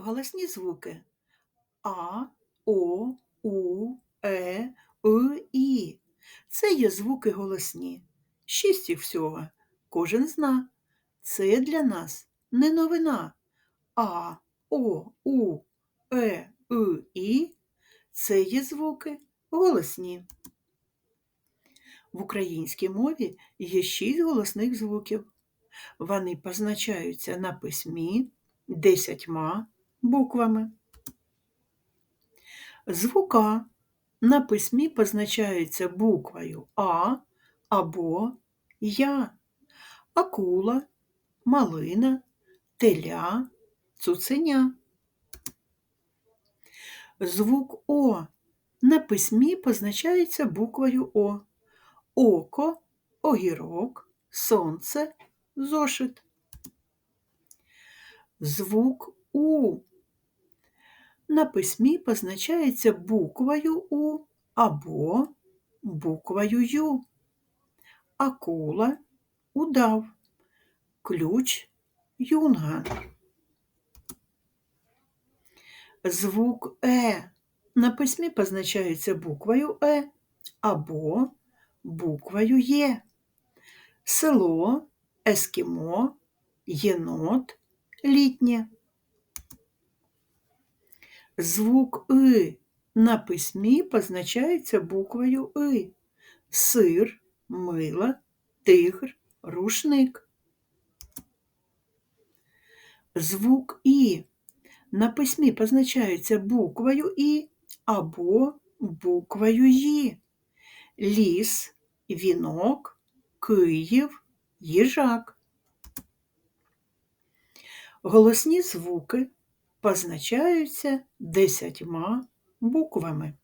Голосні звуки А, О, У, Е, И, І. Це є звуки голосні. Шість їх всього. Кожен зна. Це для нас не новина. А, О, У, Е, И, І. Це є звуки голосні. В українській мові є шість голосних звуків. Вони позначаються на письмі десятьма буквами. Звук А на письмі позначається буквою А або Я, акула, малина, теля, цуценя. Звук О на письмі позначається буквою О. Око, огірок, сонце, зошит. Звук У на письмі позначається буквою У або буквою Ю. Акула, удав, ключ, юнга. Звук Е на письмі позначається буквою Е або буквою Є. Село, ескімо, єнот, літнє. Звук И на письмі позначається буквою И. Сир, мило, тигр, рушник. Звук І на письмі позначається буквою І або буквою Ї. Ліс, вінок, Київ, їжак. Голосні звуки позначаються десятьма буквами.